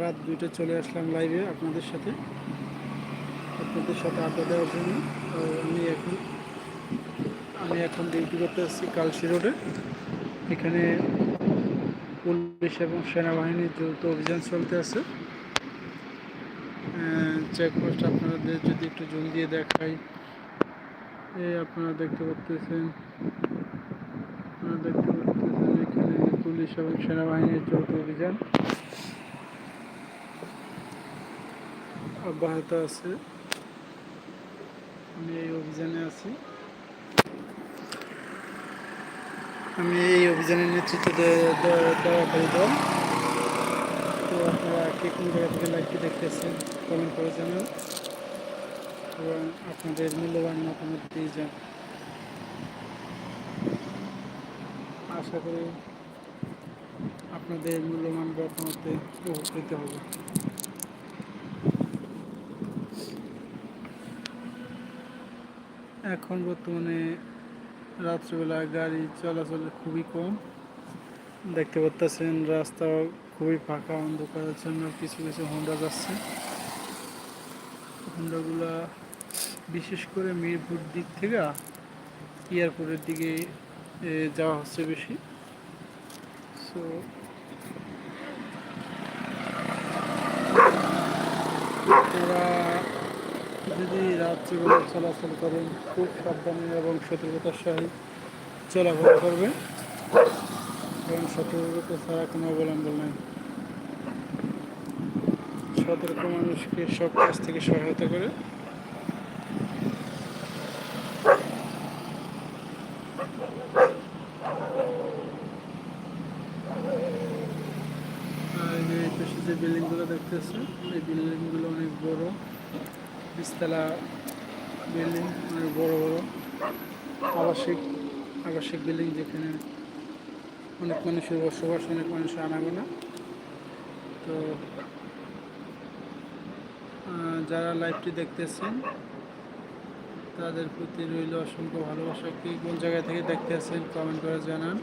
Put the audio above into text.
রাত দুইটা চলে আসলাম লাইভে আপনাদের সাথে। আপনাদের সাথে আড্ডা দেওয়ার জন্য। আমি এখন আমি এখন ডিউটি করতে আসছি কালশি রোডে। এখানে পুলিশ এবং সেনাবাহিনীর যৌথ অভিযান চলতে আছে। চেকপোস্ট আপনাদের যদি একটু জল দিয়ে দেখাই। এই আপনারা দেখতে পাচ্ছেন আপনারা দেখতে পাচ্ছেন এখানে পুলিশ এবং সেনাবাহিনীর যৌথ অভিযান। অব্যাহত আছে। আমি এই অভিযানে আছি। আমি এই অভিযানের নেতৃত্ব দেওয়াকারী দল। তো আপনারা কে কোন জায়গা থেকে লাইভটি দেখতেছেন কমেন্ট করে জানান। এবং আপনাদের মূল্যবান মতামত দিয়ে যান। আশা করি আপনাদের মূল্যবান মতামতে উপকৃত হবে। এখন বর্তমানে রাত্রিবেলা গাড়ি চলাচল খুবই কম। দেখতে পাচ্ছেন রাস্তা খুবই ফাঁকা অন্ধকারের জন্য কিছু কিছু হোন্ডা যাচ্ছে। হোন্ডাগুলা বিশেষ করে মিরপুর দিক থেকে এয়ারপোর্টের দিকে যাওয়া হচ্ছে বেশি। সো আপনারা যদি রাত্রিবেলা চলাচল করেন, খুব সাবধানে এবং সতর্কতার সহিত চলাফেরা করবেন। এবং সতর্কতা ছাড়া কোনো অবলম্বন নাই। সতর্ক মানুষকে সব কাজ থেকে সহায়তা করে। এই পাশে যে বিল্ডিংগুলো দেখতেছে এই বিল্ডিংগুলো অনেক বড়। বিশতলা বিল্ডিং অনেক বড় বড় আবাসিক আবাসিক বিল্ডিং যেখানে অনেক মানুষের বসবাস, অনেক মানুষের আনাগোনা। তো যারা লাইভটি দেখতেছেন, তাদের প্রতি রইল অসংখ্য ভালোবাসা। কি কোন জায়গা থেকে দেখতেছেন কমেন্ট করে জানান।